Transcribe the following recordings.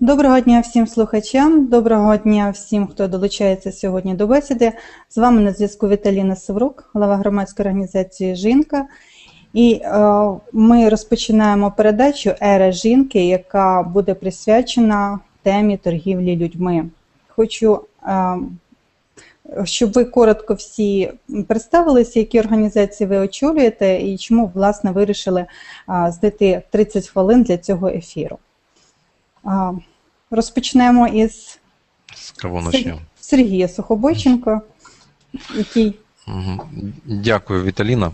Доброго дня всім слухачам, доброго дня всім, хто долучається сьогодні до бесіди. З вами на зв'язку Віталіна Севрук, голова громадської організації Жінка. І е, ми розпочинаємо передачу Ера жінки, яка буде присвячена темі торгівлі людьми. Хочу, е, щоб ви коротко всі представилися, які організації ви очолюєте, і чому власне вирішили е, здати 30 хвилин для цього ефіру. Розпочнемо із З кого почнемо? Сергія Сухобойченко, який Угу. Дякую, Віталіна.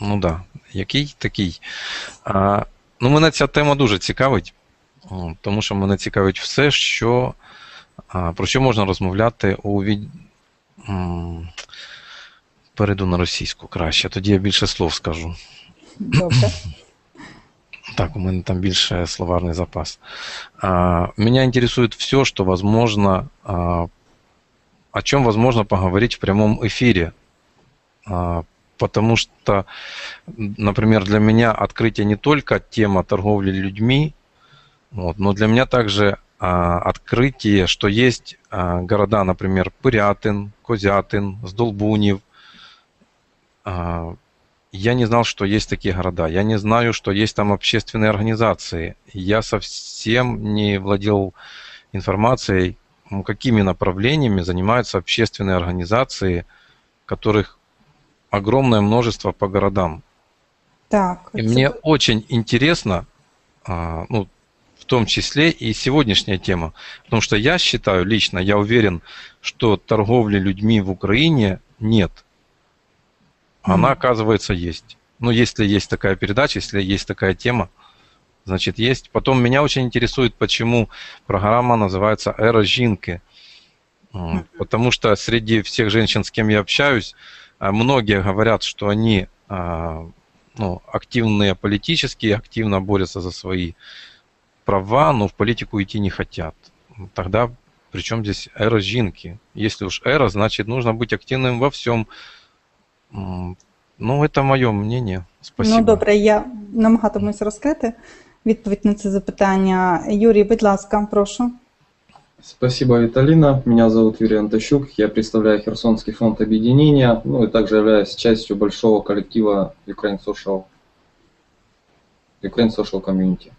Ну да, який такий. А, ну, мене ця тема дуже цікавить, тому що мене цікавить все, що, про що можна розмовляти у від... Перейду на російську краще, тоді я більше слов скажу. добре. Так, у меня там больше словарный запас. А, меня интересует все, что возможно, а, о чем возможно поговорить в прямом эфире. А, потому что, например, для меня открытие не только тема торговли людьми, вот, но для меня также а, открытие, что есть а, города, например, Пырятин, Козятин, Сдолбунев, а, я не знал, что есть такие города. Я не знаю, что есть там общественные организации. Я совсем не владел информацией, какими направлениями занимаются общественные организации, которых огромное множество по городам. Так, И це мне очень интересно, а, ну, в том числе и сегодняшняя тема. Потому что я считаю лично, я уверен, что торговли людьми в Украине нет. Она, оказывается, есть. Ну, если есть такая передача, если есть такая тема, значит, есть. Потом меня очень интересует, почему программа называется «Эра Жинки». Потому что среди всех женщин, с кем я общаюсь, а, многие говорят, что они а, ну, активные политически, активно борются за свои права, но в политику идти не хотят. Тогда при чем здесь эра Жинки? Если уж эра, значит нужно быть активным во всем. М, Ну, это мое мнение. Спасибо. Ну, добре, я намагатимусь розкрити відповідь на це запитання. Юрій, будь ласка, прошу. Спасибо, Виталина. Меня зовут Юрий Антощук. Я представляю Херсонский фонд объединения, ну и также являюсь частью большого коллектива Ukraine Social, Ukraine Social Community.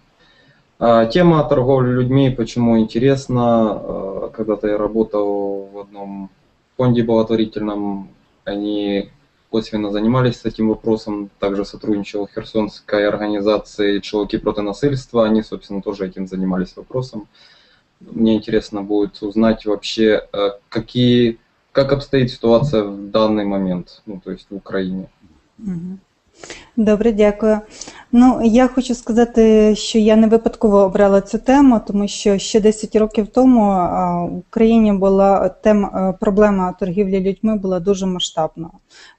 А, Тема торговли людьми, почему интересна. А, Когда-то я работал в одном фонде благотворительном, они косвенно занимались этим вопросом, также сотрудничал Херсонской организации «Человеки против насильства», они, собственно, тоже этим занимались вопросом. Мне интересно будет узнать вообще, э, какие, как обстоит ситуация в данный момент, ну, то есть в Украине. Мгм. Добре, дякую. Ну, я хочу сказати, що я не випадково обрала цю тему, тому що ще 10 років тому в Україні була тема, е, проблема торгівлі людьми була дуже масштабною.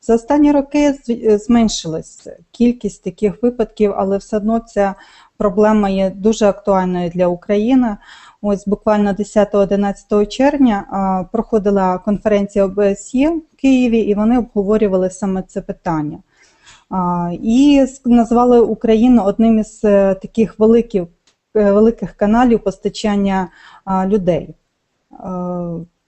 За останні роки з- зменшилась кількість таких випадків, але все одно ця проблема є дуже актуальною для України. Ось буквально 10-11 червня проходила конференція ОБСЄ в Києві, і вони обговорювали саме це питання. І назвали Україну одним із е, таких великих, е, великих каналів постачання людей.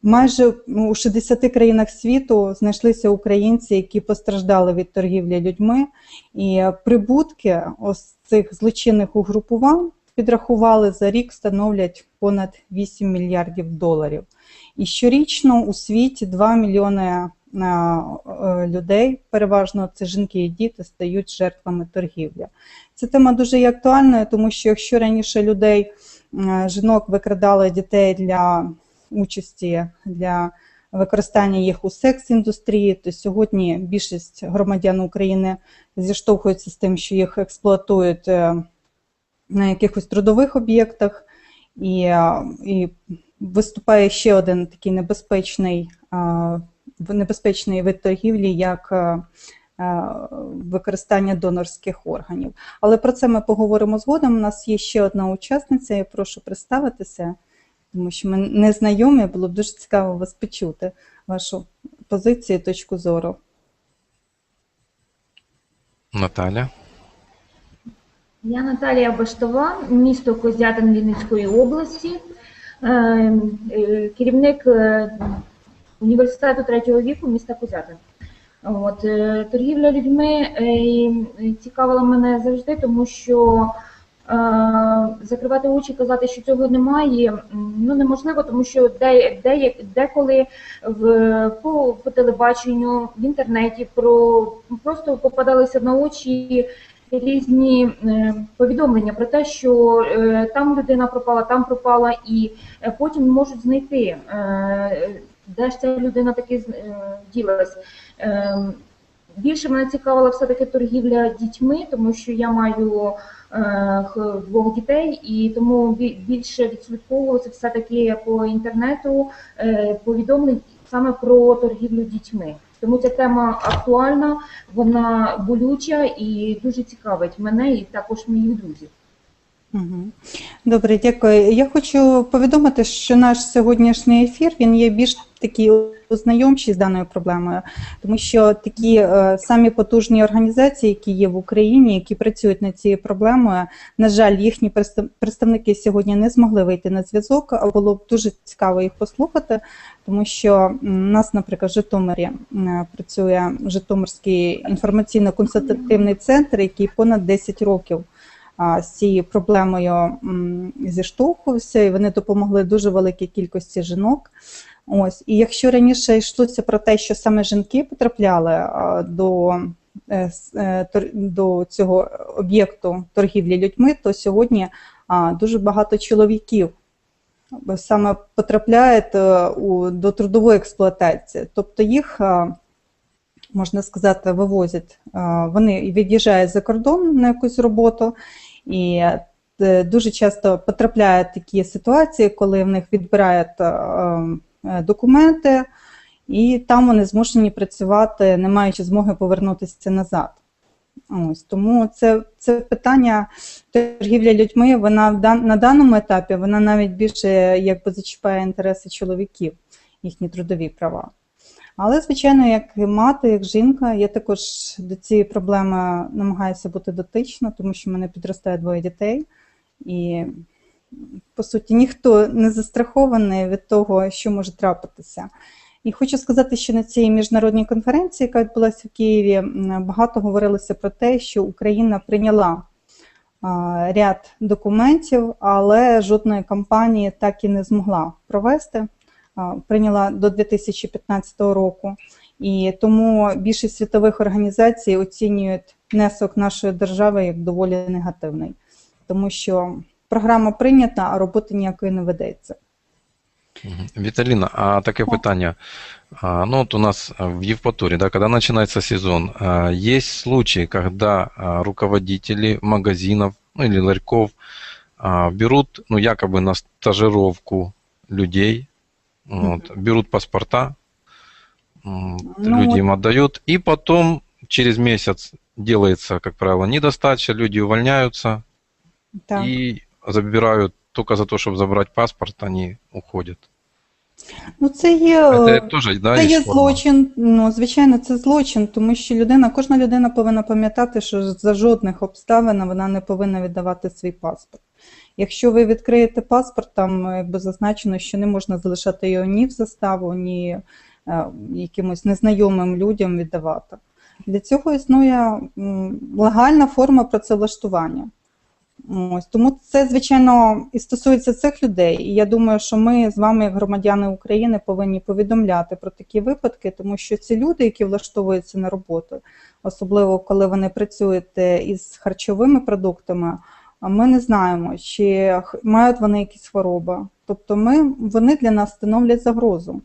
Майже ну, у 60 країнах світу знайшлися українці, які постраждали від торгівлі людьми, і прибутки ось цих злочинних угрупувань підрахували за рік становлять понад 8 мільярдів доларів. І щорічно у світі 2 мільйони людей, переважно це жінки і діти, стають жертвами торгівлі. Ця тема дуже є актуальною, тому що якщо раніше людей, е, жінок викрадали дітей для участі для використання їх у секс-індустрії, то сьогодні більшість громадян України зіштовхуються з тим, що їх експлуатують е, на якихось трудових об'єктах, і, е, і виступає ще один такий небезпечний, е, небезпечний вид торгівлі, як е, е, використання донорських органів. Але про це ми поговоримо згодом. У нас є ще одна учасниця, я прошу представитися, тому що ми не знайомі, було б дуже цікаво вас почути, вашу позицію, точку зору. Наталья. Я Наталія Баштова, місто Козятин Вінницької області, Е, е, керівник університету третього віку міста Козятин. От, е, торгівля людьми е, цікавила мене завжди, тому що е, закривати очі, казати, що цього немає, ну неможливо, тому що де, де, деколи в, по, по телебаченню, в інтернеті про просто попадалися на очі різні повідомлення про те, що там людина пропала, там пропала, і потім можуть знайти, де ж ця людина таки е, ділась. Е, Більше мене цікавила все-таки торгівля дітьми, тому що я маю е, двох дітей, і тому бі- більше відслідковувалося все-таки по інтернету повідомлень саме про торгівлю дітьми. Тому ця тема актуальна, вона болюча і дуже цікавить мене і також моїх друзів. Добре, дякую. Я хочу повідомити, що наш сьогоднішній ефір він є більш такий ознайомчий з даною проблемою, тому що такі е, самі потужні організації, які є в Україні, які працюють над цією проблемою, на жаль, їхні представ- представники сьогодні не змогли вийти на зв'язок, а було б дуже цікаво їх послухати, тому що у нас, наприклад, в Житомирі м, працює Житомирський інформаційно-консультативний центр, який понад 10 років з цією проблемою зіштовхувався, і вони допомогли дуже великій кількості жінок. Ось, і якщо раніше йшлося про те, що саме жінки потрапляли до, е, е, до цього об'єкту торгівлі людьми, то сьогодні дуже багато чоловіків саме потрапляють е, до трудової експлуатації. Тобто їх, можна сказати, вивозять, вони від'їжджають за кордон на якусь роботу, і е, дуже часто потрапляють такі ситуації, коли в них відбирають е, е, документи, і там вони змушені працювати, не маючи змоги повернутися назад. Ось тому це, це питання торгівля людьми. Вона на даному етапі вона навіть більше якби зачіпає інтереси чоловіків, їхні трудові права. Але, звичайно, як мати, як жінка, я також до цієї проблеми намагаюся бути дотична, тому що в мене підростає двоє дітей, і по суті ніхто не застрахований від того, що може трапитися. І хочу сказати, що на цій міжнародній конференції, яка відбулася в Києві, багато говорилося про те, що Україна прийняла ряд документів, але жодної кампанії так і не змогла провести. Прийняла до 2015 року. І тому більшість світових організацій оцінюють внесок нашої держави як доволі негативний, тому що програма прийнята, а роботи ніякої не ведеться. Віталіна, а таке питання. А, Ну, от у нас в Евпатории, да, когда начинается сезон, есть случаи, когда а, руководители магазинов ну, или ларьков а, берут, ну, якобы на стажировку людей, вот, берут паспорта, Ну, люди вот. им отдают, и потом через месяц делается, как правило, недостача, люди увольняются Так. и забирают только за то, чтобы забрать паспорт, они уходят. Ну, це є, Это е, тоже, да, це є злочин. Ну, звичайно, це злочин, тому що людина, кожна людина повинна пам'ятати, що за жодних обставин вона не повинна віддавати свій паспорт. Якщо ви відкриєте паспорт, там е, якби зазначено, що не можна залишати його ні в заставу, ні е, якимось незнайомим людям віддавати. Для цього існує легальна форма працевлаштування. Ось тому це, звичайно, і стосується цих людей. І я думаю, що ми з вами, як громадяни України, повинні повідомляти про такі випадки, тому що ці люди, які влаштовуються на роботу, особливо коли вони працюють е, із харчовими продуктами, ми не знаємо, чи мають вони якісь хвороби. Тобто, ми вони для нас становлять загрозу.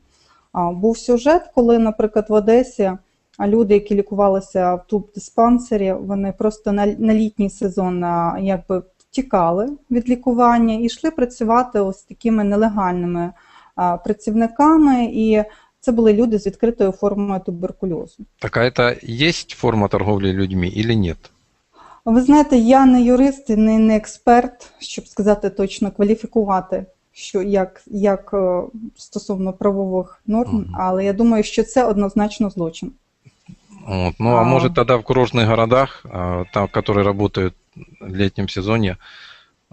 Був сюжет, коли, наприклад, в Одесі люди, які лікувалися в туб-диспансері, вони просто на, літній сезон якби втікали від лікування і йшли працювати ось такими нелегальними працівниками. І це були люди з відкритою формою туберкульозу. Так а это есть форма торговли людьми или нет? Ви знаєте, я не юрист і не, не експерт, щоб сказати точно, кваліфікувати, що як, як е, стосовно правових норм, Мгм. але я думаю, що це однозначно злочин. Вот. Ну, а, А. может тогда в курортных городах, а, там, которые работают в летнем сезоне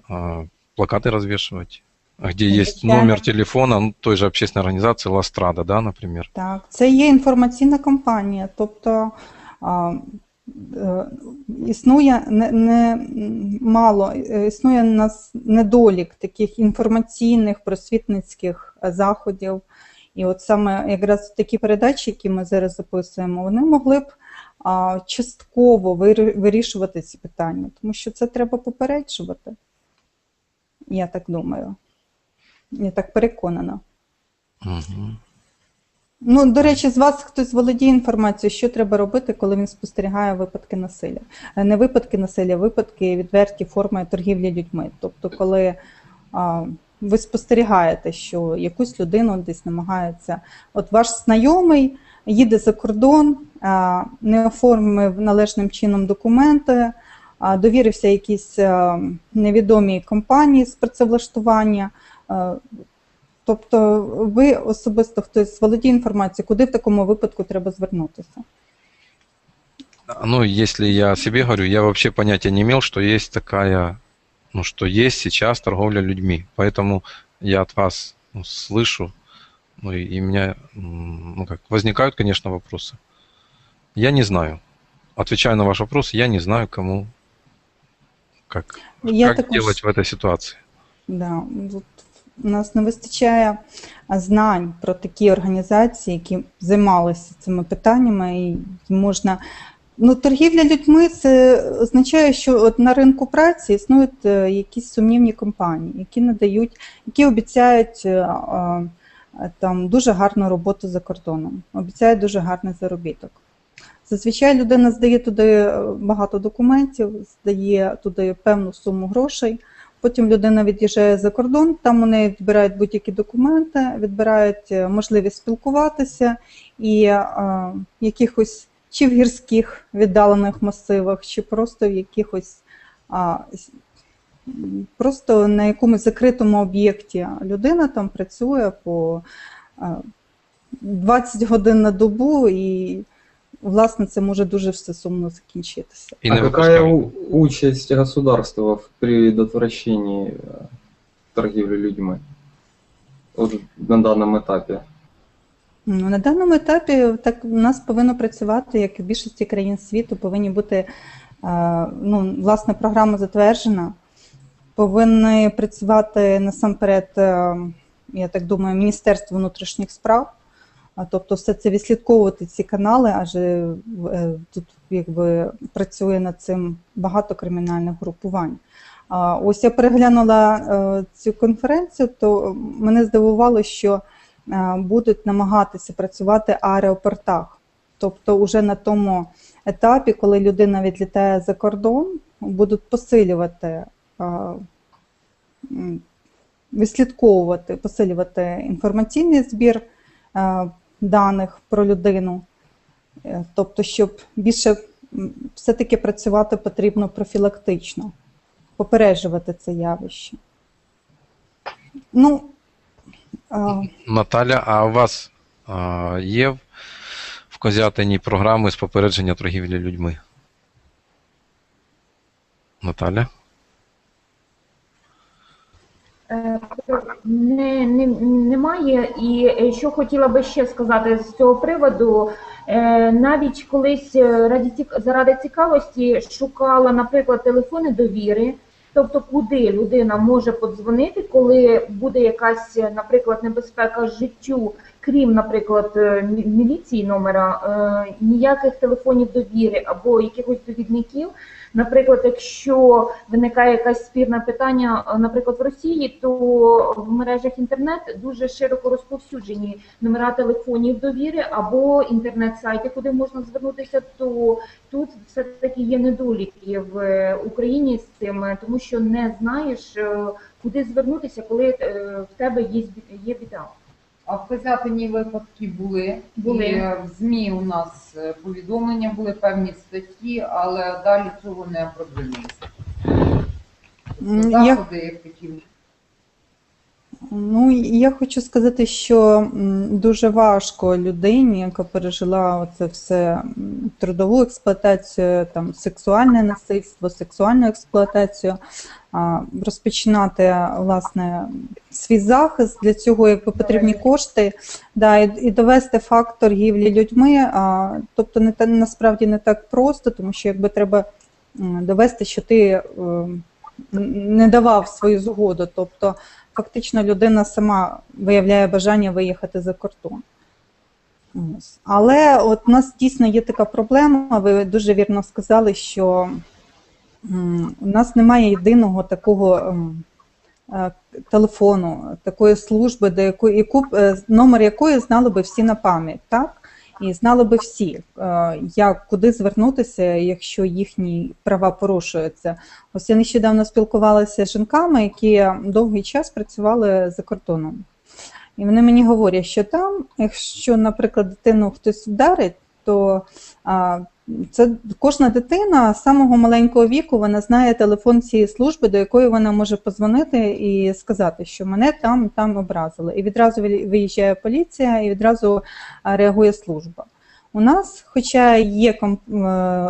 а, плакаты развешивать, где Ну, есть звичайно. номер телефона ну, той же общественной организации Ластрада, да, например. Так, це є інформаційна кампанія, тобто а, е, існує не, не мало, е, існує нас недолік таких інформаційних просвітницьких е, заходів. І от саме якраз такі передачі, які ми зараз записуємо, вони могли б а, частково вирішувати ці питання, тому що це треба попереджувати. Я так думаю. Я так переконана. Мгм. Ну, до речі, з вас хтось володіє інформацією, що треба робити, коли він спостерігає випадки насилля. Е, Не випадки насилля, а випадки відверті форми торгівлі людьми. Тобто, коли а, ви спостерігаєте, що якусь людину десь намагається, от ваш знайомий їде за кордон, а, не оформив належним чином документи, а, довірився якійсь а, невідомій компанії з працевлаштування. а, Тобто ви особисто хтось володіє інформацією, куди в такому випадку треба звернутися? Ну, если я о себе говорю, я вообще понятия не имел, что есть такая, ну, что есть сейчас торговля людьми. Поэтому я от вас ну, слышу, ну, и, и у меня, м, ну, как, возникают, конечно, вопросы. Я не знаю. Отвечая на ваш вопрос, я не знаю, кому, как, Я как також- делать в этой ситуации. Да, от у нас не вистачає знань про такі організації, які займалися цими питаннями, і можна. Ну, торгівля людьми це означає, що от на ринку праці існують е, якісь сумнівні компанії, які надають, які обіцяють е, там дуже гарну роботу за кордоном, обіцяють дуже гарний заробіток. Зазвичай людина здає туди е, багато документів, здає туди певну суму грошей. Потім людина від'їжджає за кордон, там у неї відбирають будь-які документи, відбирають е, можливість спілкуватися і е, якихось чи в гірських віддалених масивах, чи просто в якихось а, просто на якомусь закритому об'єкті. Людина там працює по а, 20 годин на добу, і власне це може дуже все сумно закінчитися. А не какая выпускают. участь государства в предотвращении э, торгівлі людьми? От на данном етапі. Ну, На даному етапі так у нас повинно працювати, як і в більшості країн світу, повинні бути е, ну, власне програма затверджена. Повинні працювати насамперед, е, я так думаю, Міністерство внутрішніх справ. А, Тобто все це відслідковувати ці канали, адже е, тут якби працює над цим багато кримінальних групувань. А, Ось я переглянула е, цю конференцію, то мене здивувало, що е, будуть намагатися працювати в аеропортах. Тобто, уже на тому етапі, коли людина відлітає за кордон, будуть посилювати, м, відслідковувати, посилювати інформаційний збір даних про людину. Е, Тобто, щоб більше все-таки працювати потрібно профілактично, попереджувати це явище. Ну, е, Наталя, а у вас а, є в- в Козятині програми з попередження торгівлі людьми? Наталя? Не, не, немає. І е, що хотіла би ще сказати з цього приводу, е, навіть колись е, заради цікавості шукала, наприклад, телефони довіри, тобто куди людина може подзвонити, коли буде якась, наприклад, небезпека життю, крім, наприклад, міліції номера, ніяких телефонів довіри або якихось довідників. Наприклад, якщо виникає якась спірне питання, наприклад, в Росії, то в мережах інтернет дуже широко розповсюджені номера телефонів довіри або інтернет-сайти, куди можна звернутися, то тут все-таки є недоліки в е, Україні з цим, е, тому що не знаєш, е, куди звернутися, коли е, в тебе є біда. А в Козятині випадки були. Були. І е, в ЗМІ у нас е, повідомлення були певні статті, але далі цього не продвинулося. я Заходи, як такі Ну, я хочу сказати, що дуже важко людині, яка пережила це все трудову експлуатацію, там сексуальне насильство, сексуальну експлуатацію, розпочинати власне свій захист. Для цього якби потрібні кошти, да, і, і довести факт торгівлі людьми. А, тобто не насправді не так просто, тому що якби треба довести, що ти е, не давав свою згоду. Тобто фактично людина сама виявляє бажання виїхати за кордон. Але от у нас дійсно є така проблема, ви дуже вірно сказали, що у нас немає єдиного такого е, телефону, такої служби, до якої, яку, е, номер якої знали би всі на пам'ять, так? І знали би всі, е, як, куди звернутися, якщо їхні права порушуються. Ось я нещодавно спілкувалася з жінками, які довгий час працювали за кордоном. І вони мені говорять, що там, якщо, наприклад, дитину хтось вдарить, то це кожна дитина з самого маленького віку вона знає телефон цієї служби, до якої вона може позвонити і сказати, що мене там там образили. І відразу виїжджає поліція, і відразу реагує служба. У нас, хоча є е,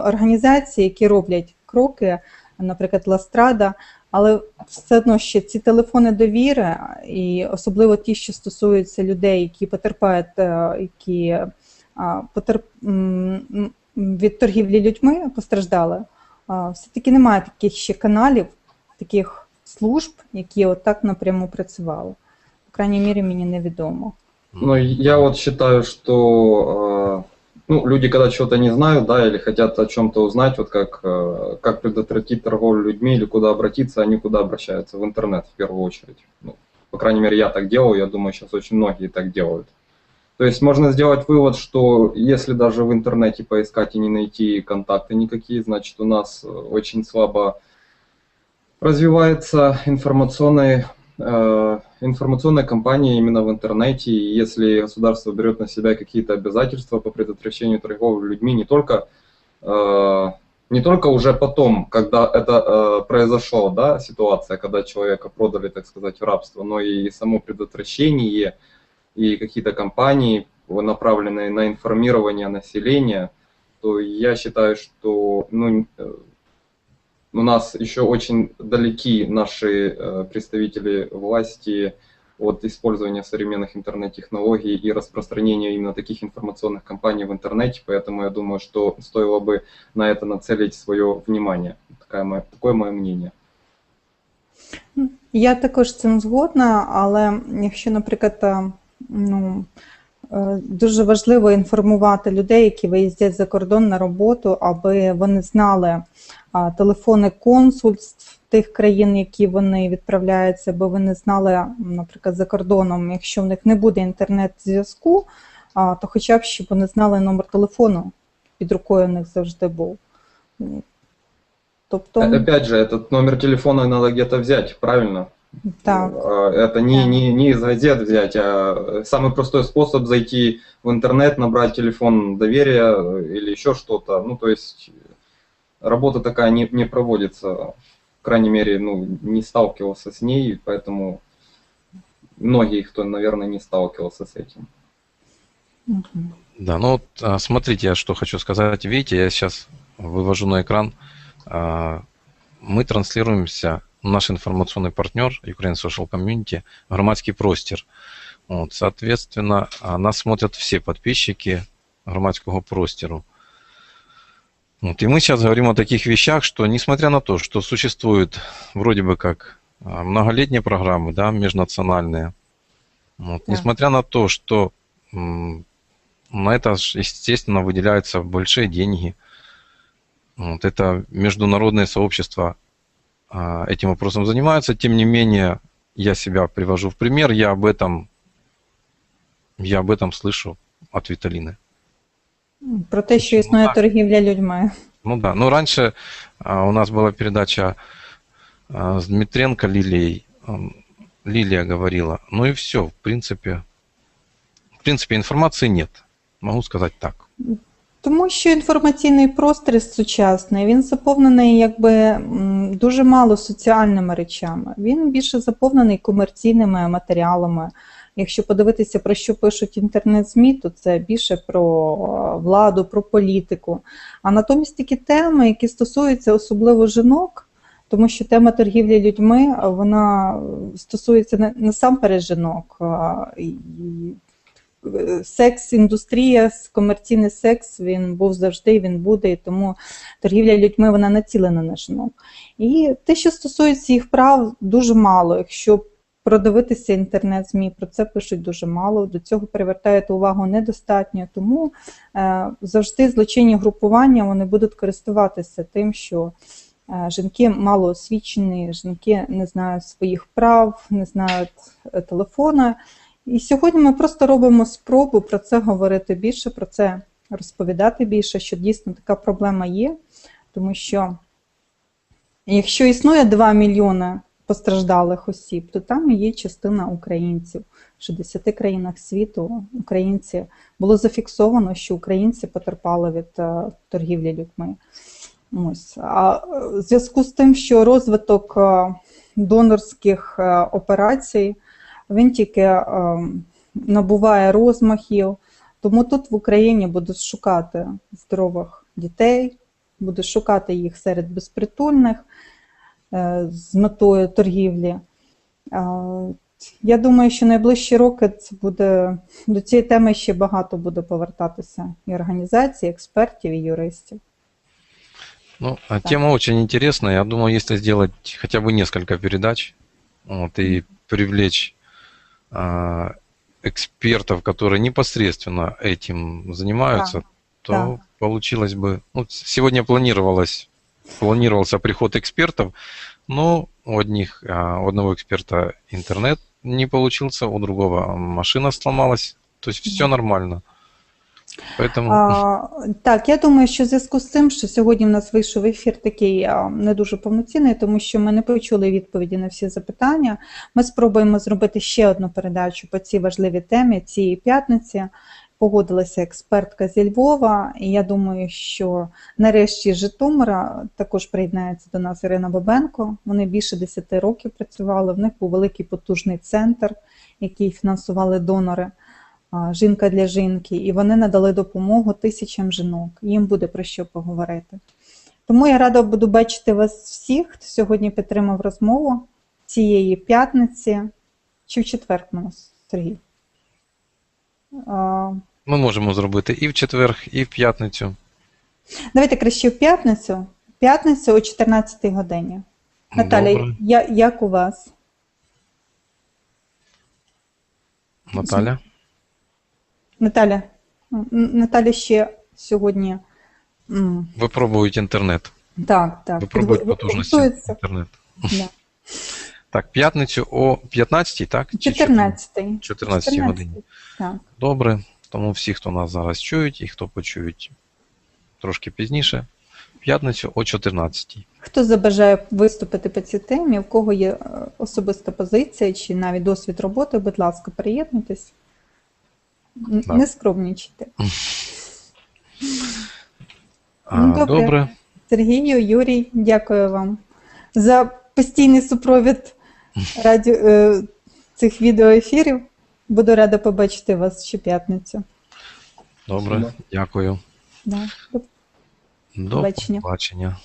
організації, які роблять кроки, наприклад, Ластрада, але все одно ще ці телефони довіри, і особливо ті, що стосуються людей, які потерпають, е, які а, потерп... м, м, від торгівлі людьми постраждали, а, все-таки немає таких ще каналів, таких служб, які отак напряму працювали. В крайній мірі мені невідомо. Ну, я вот считаю, что э, ну, люди, когда чего-то не знают, да, или хотят о чем-то узнать, вот как, э, как предотвратить торговлю людьми или куда обратиться, они куда обращаются? В интернет в первую очередь. Ну, по крайней мере, я так делаю, я думаю, сейчас очень многие так делают. То есть можно сделать вывод, что если даже в интернете поискать и не найти контакты никакие, значит у нас э, очень слабо развивается информационная, э, информационная кампания именно в интернете. И если государство берет на себя какие-то обязательства по предотвращению торговли людьми, не только, э, не только уже потом, когда это э, произошло, да, ситуация, когда человека продали, так сказать, в рабство, но и само предотвращение и какие-то кампании, направленные на информирование населения, то я считаю, что ну, э, у нас еще очень далеки наши э, представители власти от использования современных интернет-технологий и распространения именно таких информационных кампаний в интернете, поэтому я думаю, что стоило бы на это нацелить свое внимание. Такая моя, такое мое мнение. Я також з цим згодна, але якщо, наприклад, ну, е, дуже важливо інформувати людей, які виїздять за кордон на роботу, аби вони знали телефони консульств тих країн, які вони відправляються, аби вони знали, наприклад, за кордоном, якщо в них не буде інтернет-зв'язку, то хоча б щоб вони знали номер телефону, під рукою у них завжди був. Тобто, Э, Опять же, этот номер телефона надо где-то взять, правильно? Так. Э, Это не, не, не из газет взять, а самый простой способ зайти в интернет, набрать телефон доверия э, или еще что-то. Ну, то есть работа такая не, не проводится, в крайней мере, ну, не сталкивался с ней, поэтому многие, кто, наверное, не сталкивался с этим. Да, ну вот а, смотрите, я что хочу сказать. Видите, я сейчас вывожу на экран. а, Мы транслируемся, наш информационный партнер Ukraine Social Community, громадский простір. Вот, соответственно, а, нас смотрят все подписчики громадского простеру. Вот, и мы сейчас говорим о таких вещах, что несмотря на то, что существуют вроде бы как а, многолетние программы, да, межнациональные, вот, Да. несмотря на то, что на это, естественно, выделяются большие деньги. Вот, это международное сообщество этим вопросом занимается. Тем не менее, я себя привожу в пример. Я об этом, я об этом слышу от Виталины. Про те, що існує торгівля людьми. Ну да, ну раньше а, у нас была передача а, с Дмитренко Лилией. Ам, Лилия говорила. Ну и все, в принципе. В принципе, информации нет. Могу сказать так. Тому що інформаційний простір сучасний, він заповнений якби дуже мало соціальними речами. Він більше заповнений комерційними матеріалами. Якщо подивитися, про що пишуть інтернет-ЗМІ, то це більше про е, владу, про політику. А натомість такі теми, які стосуються особливо жінок, тому що тема торгівлі людьми вона стосується не насамперед жінок. А, і секс-індустрія, комерційний секс, він був завжди, він буде, і тому торгівля людьми вона націлена на жінок. І те, що стосується їх прав, дуже мало. Якщо продивитися інтернет-ЗМІ, про це пишуть дуже мало, до цього привертають увагу недостатньо, тому е, завжди злочинні групування вони будуть користуватися тим, що е, жінки мало освічені, жінки не знають своїх прав, не знають е, телефона. І сьогодні ми просто робимо спробу про це говорити більше, про це розповідати більше, що дійсно така проблема є, тому що якщо існує 2 мільйони постраждалих осіб, то там є частина українців. В 60 країнах світу українці було зафіксовано, що українці потерпали від е, торгівлі людьми. Ось. А е, в зв'язку з тим, що розвиток е, донорських операцій він тільки е, набуває розмахів. Тому тут в Україні будуть шукати здорових дітей, будуть шукати їх серед безпритульних е, з метою торгівлі. Е, Я думаю, що найближчі роки це буде до цієї теми ще багато буде повертатися і організацій, і експертів, і юристів. Ну, а тема очень интересная. Я думаю, если сделать хотя бы несколько передач вот, и привлечь экспертов, которые непосредственно этим занимаются, Да, то да. получилось бы. Ну, сегодня планировалось, планировался приход экспертов, но у одних, а, у одного эксперта интернет не получился, у другого машина сломалась. То есть все нормально. Поэтому А, так, я думаю, що в зв'язку з тим, що сьогодні в нас вийшов ефір такий не дуже повноцінний, тому що ми не почули відповіді на всі запитання. Ми спробуємо зробити ще одну передачу по цій важливій темі цієї п'ятниці. Погодилася експертка зі Львова, і я думаю, що нарешті Житомира також приєднається до нас Ірина Бабенко. Вони більше 10 років працювали. В них був великий потужний центр, який фінансували донори жінка для жінки, і вони надали допомогу тисячам жінок. Їм буде про що поговорити. Тому я рада буду бачити вас всіх, хто сьогодні підтримав розмову цієї п'ятниці чи в четвер нас, Сергій. Ми можемо зробити і в четвер, і в п'ятницю. Давайте краще в п'ятницю. П'ятницю о 14 годині. Наталя, я, як у вас? Наталя. Наталя, Наталя ще сьогодні. Випробують інтернет. Так, так. Випробують потужності інтернету. Да. Так, п'ятницю о 15, так? Чи 14. 14 годині. Так. Добре. Тому всі, хто нас зараз чують і хто почують трошки пізніше, п'ятницю о 14. Хто забажає виступити по цій темі, в кого є е, особиста позиція чи навіть досвід роботи, будь ласка, приєднуйтесь. Так. Не скромнічте. А, Ну, добре. добре. Сергію, Юрій, дякую вам за постійний супровід радіо, е, цих відеоефірів. Буду рада побачити вас щоп'ятницю. Добре. Дякую. Да. До До Побачення. побачення.